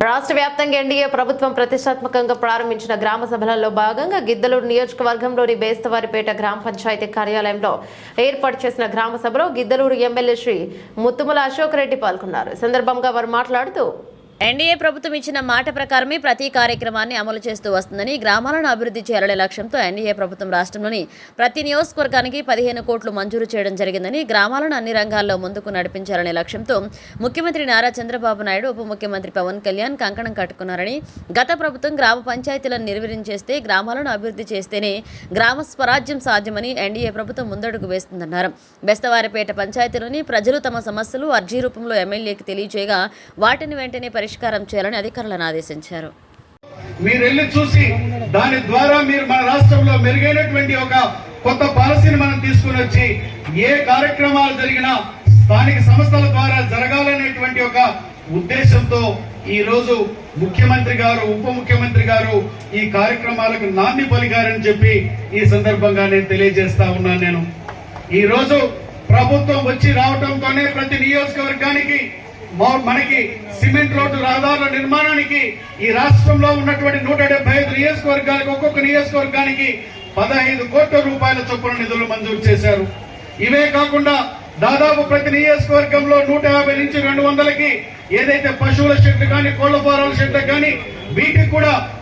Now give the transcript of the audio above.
రాష్ట్ర వ్యాప్తంగా ఎన్డీఏ ప్రభుత్వం ప్రతిష్టాత్మకంగా ప్రారంభించిన గ్రామ సభలలో భాగంగా గిద్దలూరు నియోజకవర్గంలోని బేస్తవారిపేట గ్రామ పంచాయతీ కార్యాలయంలో ఏర్పాటు చేసిన గ్రామ సభలో గిద్దలూరు ఎమ్మెల్యే శ్రీ ముత్తుముల అశోక్ రెడ్డి పాల్గొన్నారు. ఈ సందర్భంగా వారు మాట్లాడుతూ ఎన్డీఏ ప్రభుత్వం ఇచ్చిన మాట ప్రకారమే ప్రతి కార్యక్రమాన్ని అమలు చేస్తూ వస్తుందని గ్రామాలను అభివృద్ధి చేయాలనే లక్ష్యంతో ఎన్డీఏ ప్రభుత్వం రాష్ట్రంలోని ప్రతి నియోజకవర్గానికి పదిహేను కోట్లు మంజూరు చేయడం జరిగిందని గ్రామాలను అన్ని రంగాల్లో ముందుకు నడిపించాలనే లక్ష్యంతో ముఖ్యమంత్రి నారా చంద్రబాబు నాయుడు ఉప ముఖ్యమంత్రి పవన్ కళ్యాణ్ కంకణం కట్టుకున్నారని గత ప్రభుత్వం గ్రామ పంచాయతీలను నిర్వీర్యం చేస్తే గ్రామాలను అభివృద్ధి చేస్తేనే గ్రామ స్వరాజ్యం సాధ్యమని ఎన్డీఏ ప్రభుత్వం ముందడుగు వేస్తుందన్నారు. బెస్తవారిపేట పంచాయతీలోని ప్రజలు తమ సమస్యలు అర్జీ రూపంలో ఎమ్మెల్యేకి తెలియజేయగా వాటిని వెంటనే పరిష్కారం చేయాలని అధికారులను ఆదేశించారు. మీరు వెళ్ళి చూసి దాని ద్వారా మీరు మన రాష్ట్రంలో మెరుగైనటువంటి ఒక కొత్త పాలసీని మనం తీసుకుని వచ్చి ఏ కార్యక్రమాలు జరిగినా స్థానిక సంస్థల ద్వారా జరగాలనేటువంటి ఒక ఉద్దేశంతో ఈ రోజు ముఖ్యమంత్రి గారు ఉప ముఖ్యమంత్రి గారు ఈ కార్యక్రమాలకు నాంది పలికారని చెప్పి ఈ సందర్భంగా నేను తెలియజేస్తా ఉన్నాను నేను. ఈ రోజు ప్రభుత్వం వచ్చి రావడంతోనే ప్రతి నియోజకవర్గానికి మనకి సిమెంట్ రోడ్డు రహదారుల నిర్మాణానికి ఈ రాష్ట్రంలో ఉన్నటువంటి నూట డెబ్బై ఐదు నియోజకవర్గాలకు ఒక్కొక్క నియోజకవర్గానికి పదహైదు కోట్ల రూపాయల చొప్పున నిధులు మంజూరు చేశారు. ఇవే కాకుండా దాదాపు ప్రతి నియోజకవర్గంలో నూట యాభై నుంచి రెండు వందలకి ఏదైతే పశువుల షెడ్ కానీ కోళ్ళ ఫారాల షెడ్ కానీ వీటికి కూడా